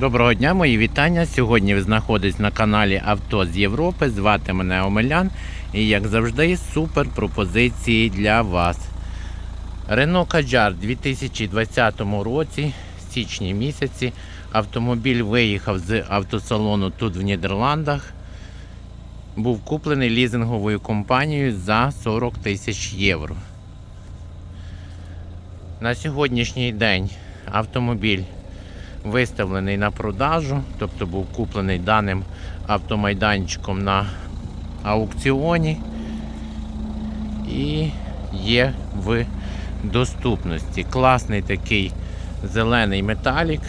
Доброго дня, мої вітання. Сьогодні ви знаходитесь на каналі Авто з Європи. Звати мене Омелян. І як завжди, супер пропозиції для вас. Renault Kadjar 2020 році, в січні місяці. Автомобіль виїхав з автосалону тут в Нідерландах. Був куплений лізинговою компанією за 40 тисяч євро. На сьогоднішній день автомобіль виставлений на продажу, тобто був куплений даним автомайданчиком на аукціоні і є в доступності. Класний такий зелений металік.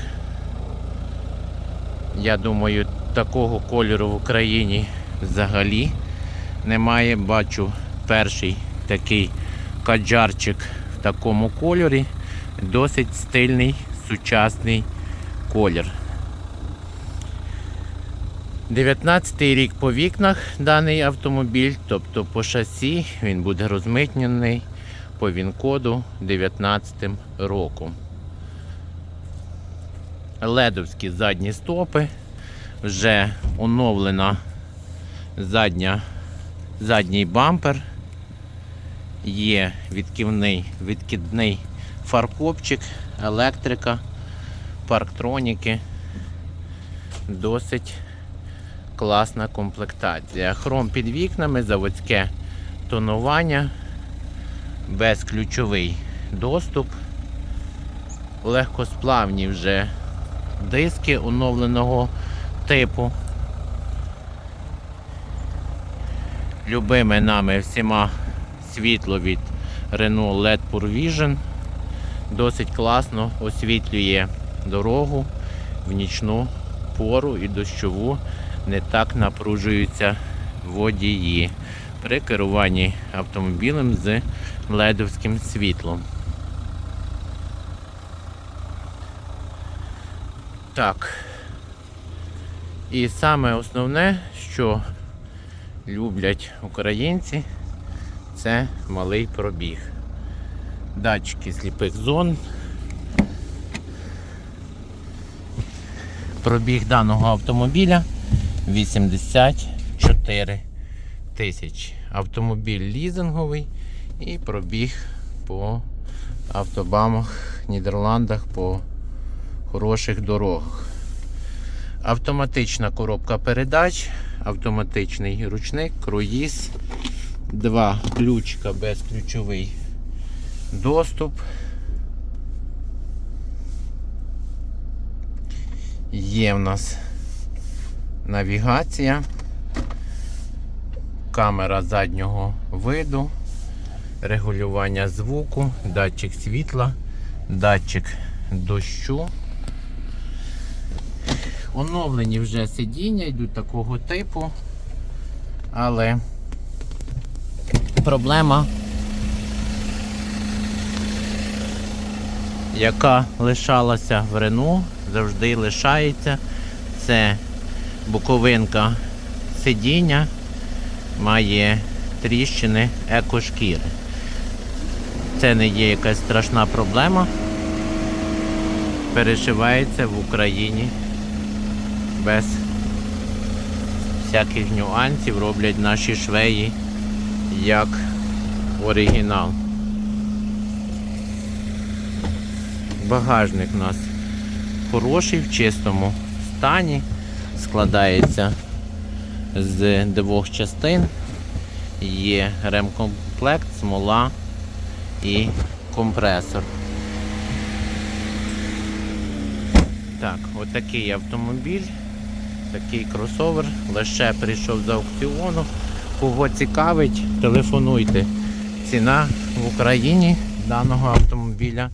Я думаю, такого кольору в Україні взагалі немає. Бачу перший такий каджарчик в такому кольорі. Досить стильний, сучасний колір. 19 рік по вікнах даний автомобіль, тобто по шасі він буде розмитнений по він-коду 19 року. Ледовські задні стопи, вже оновлена задня, задній бампер, є відкидний, відкидний фаркопчик, електрика парктроніки. Досить класна комплектація. Хром під вікнами, заводське тонування, безключовий доступ, легкосплавні вже диски оновленого типу. Любиме нами всіма світло від Renault LED Pure Vision. Досить класно освітлює дорогу в нічну пору і дощову не так напружуються водії при керуванні автомобілем з ледовським світлом. Так. І саме основне, що люблять українці, це малий пробіг. Датчики сліпих зон. Пробіг даного автомобіля 84 тисячі. Автомобіль лізинговий і пробіг по автобамах Нідерландах по хороших дорогах. Автоматична коробка передач, автоматичний ручник, круїз, два ключика безключовий доступ. Є в нас навігація, камера заднього виду, регулювання звуку, датчик світла, датчик дощу. Оновлені вже сидіння йдуть такого типу, але проблема, яка лишалася в Рено, завжди лишається. Це боковинка сидіння має тріщини екошкіри. Це не є якась страшна проблема. Перешивається в Україні без всяких нюансів, роблять наші швеї як оригінал. Багажник у нас хороший в чистому стані, складається з двох частин. Є ремкомплект, смола і компресор. Так, отакий автомобіль, такий кросовер, лише прийшов з аукціону. Кого цікавить, телефонуйте. Ціна в Україні даного автомобіля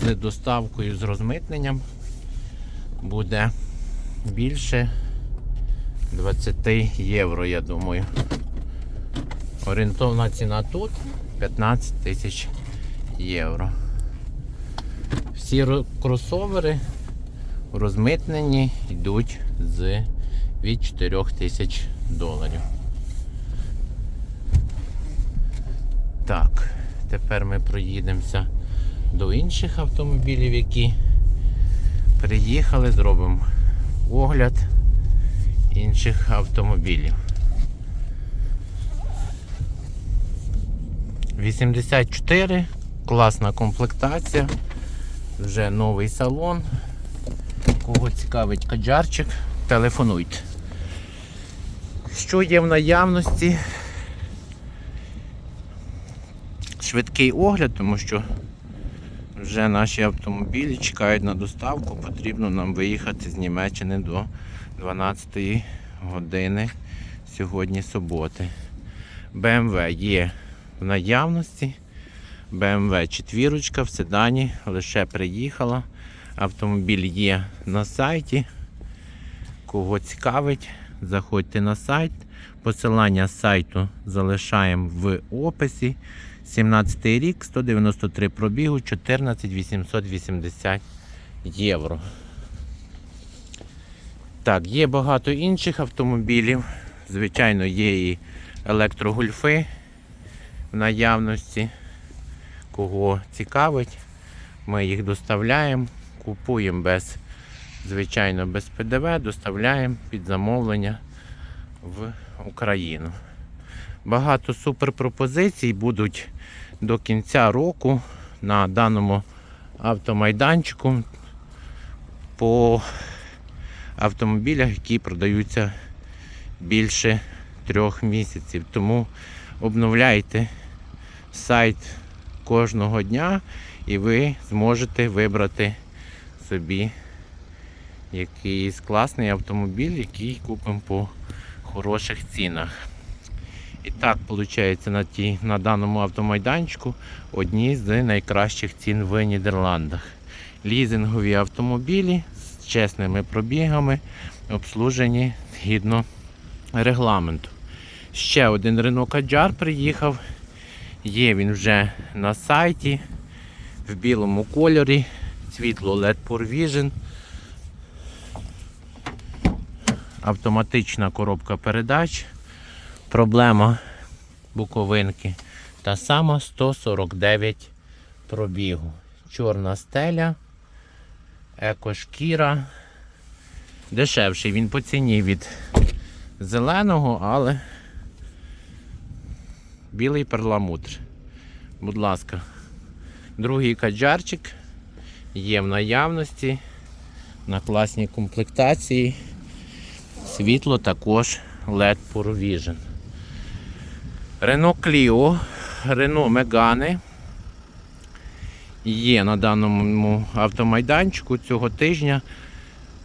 з доставкою з розмитненням буде більше 20 євро, я думаю. Орієнтовна ціна тут 15 тисяч євро. Всі ро- кросовери розмитнені йдуть з від 4 тисяч доларів. Так, тепер ми проїдемося до інших автомобілів, які Приїхали, зробимо огляд інших автомобілів. 84, класна комплектація, вже новий салон. Кого цікавить каджарчик, телефонуйте. Що є в наявності? Швидкий огляд, тому що вже наші автомобілі чекають на доставку. Потрібно нам виїхати з Німеччини до 12 години сьогодні суботи. BMW є в наявності. BMW четвірочка в седані лише приїхала. Автомобіль є на сайті. Кого цікавить, заходьте на сайт. Посилання з сайту залишаємо в описі. 17 рік, 193 пробігу, 14 880 євро. Так, є багато інших автомобілів. Звичайно, є і електрогульфи в наявності. Кого цікавить, ми їх доставляємо, купуємо без, звичайно, без ПДВ, доставляємо під замовлення в Україну. Багато суперпропозицій будуть до кінця року на даному автомайданчику по автомобілях, які продаються більше трьох місяців. Тому обновляйте сайт кожного дня і ви зможете вибрати собі якийсь класний автомобіль, який купимо по хороших цінах. І так, виходить, на, ті, на даному автомайданчику одні з найкращих цін в Нідерландах. Лізингові автомобілі з чесними пробігами, обслужені згідно регламенту. Ще один Renault Kadjar приїхав. Є він вже на сайті в білому кольорі, світло LED Vision. Автоматична коробка передач. Проблема буковинки. Та сама 149 пробігу. Чорна стеля, екошкіра. Дешевший він по ціні від зеленого, але білий перламутр. Будь ласка, другий каджарчик є в наявності на класній комплектації. Світло також LED Puro Vision. Renault Clio, Renault Megane є на даному автомайданчику цього тижня.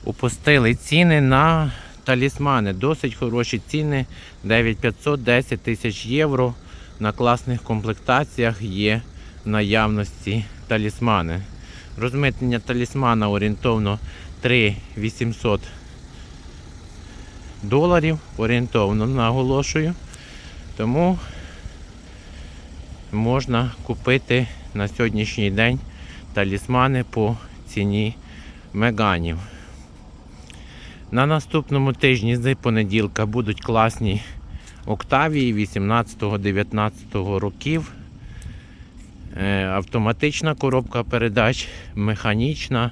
Опустили ціни на талісмани. Досить хороші ціни. 9500 10 тисяч євро. На класних комплектаціях є в наявності талісмани. Розмитнення талісмана орієнтовно 3800 доларів. Орієнтовно наголошую. Тому можна купити на сьогоднішній день талісмани по ціні меганів. На наступному тижні з понеділка будуть класні Октавії 18-19 років. Е, Автоматична коробка передач, механічна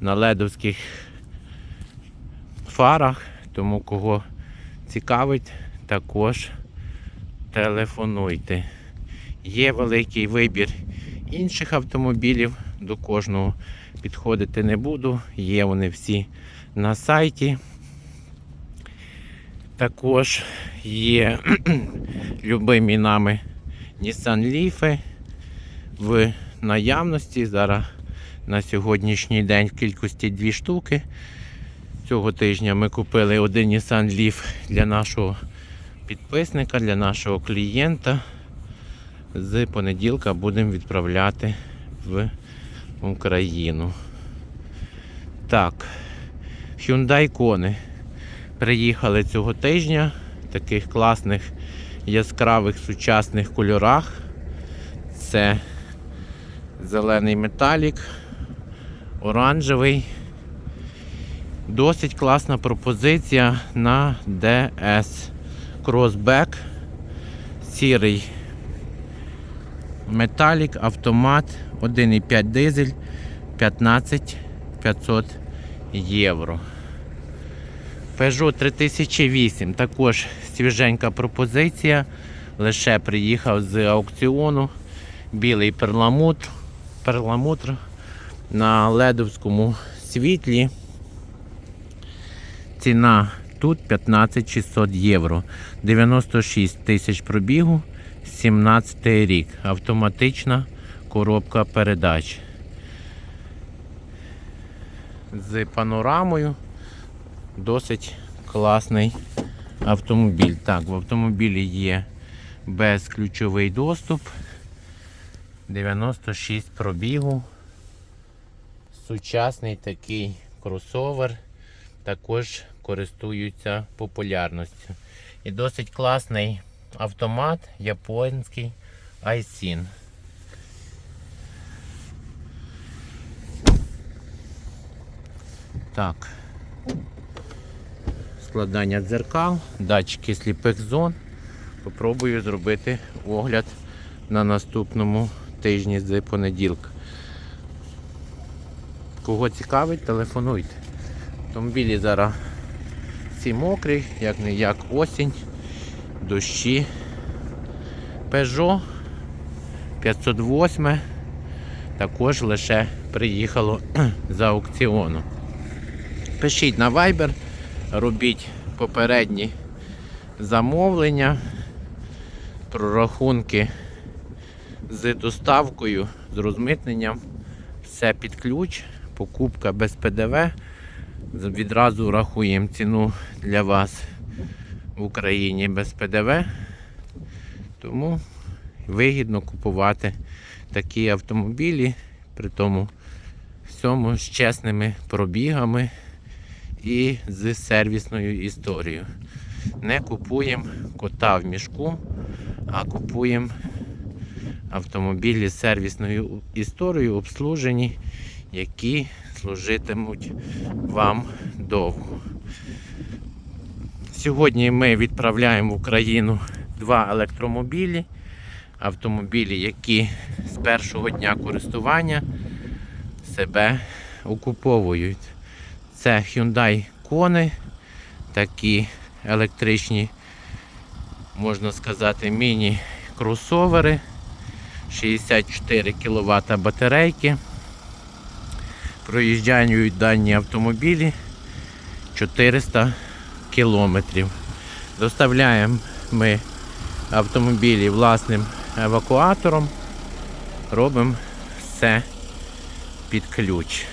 на ледовських фарах. Тому кого цікавить, також телефонуйте. Є великий вибір інших автомобілів, до кожного підходити не буду. Є вони всі на сайті. Також є любимі нами Nissan Leaf в наявності. Зараз на сьогоднішній день в кількості дві штуки. Цього тижня ми купили один Nissan Leaf для нашого підписника, для нашого клієнта. З понеділка будемо відправляти в Україну. Так, Hyundai Kona приїхали цього тижня в таких класних яскравих сучасних кольорах. Це зелений металік, оранжевий. Досить класна пропозиція на DS Crossback. Сірий металік, автомат, 1,5 дизель, 15 500 євро. Peugeot 3008 також свіженька пропозиція. Лише приїхав з аукціону. Білий перламутр, перламутр на ледовському світлі. Ціна тут 15 600 євро. 96 тисяч пробігу, 17 рік. Автоматична коробка передач. З панорамою досить класний автомобіль. Так, в автомобілі є безключовий доступ. 96 пробігу. Сучасний такий кросовер також користуються популярністю. І досить класний автомат японський Aisin. Так. Складання дзеркал, датчики сліпих зон. Попробую зробити огляд на наступному тижні з понеділка. Кого цікавить, телефонуйте. Автомобілі зараз всі мокрі, як не як осінь, дощі. Peugeot 508 також лише приїхало з аукціону. Пишіть на Viber, робіть попередні замовлення, прорахунки з доставкою, з розмитненням. Все під ключ, покупка без ПДВ. Відразу рахуємо ціну для вас в Україні без ПДВ. Тому вигідно купувати такі автомобілі, при тому всьому з чесними пробігами і з сервісною історією. Не купуємо кота в мішку, а купуємо автомобілі з сервісною історією, обслужені, які служитимуть вам довго. Сьогодні ми відправляємо в Україну два електромобілі, автомобілі, які з першого дня користування себе окуповують. Це Hyundai Kona, такі електричні, можна сказати, міні-кросовери, 64 кВт батарейки. Проїжджають дані автомобілі 400 кілометрів. Доставляємо ми автомобілі власним евакуатором, робимо все під ключ.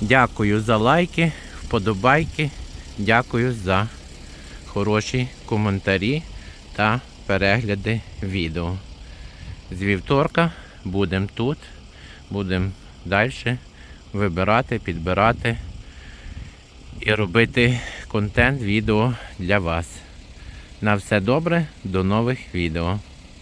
Дякую за лайки, вподобайки, дякую за хороші коментарі та перегляди відео. З вівторка будемо тут, будемо далі вибирати, підбирати і робити контент відео для вас. На все добре, до нових відео.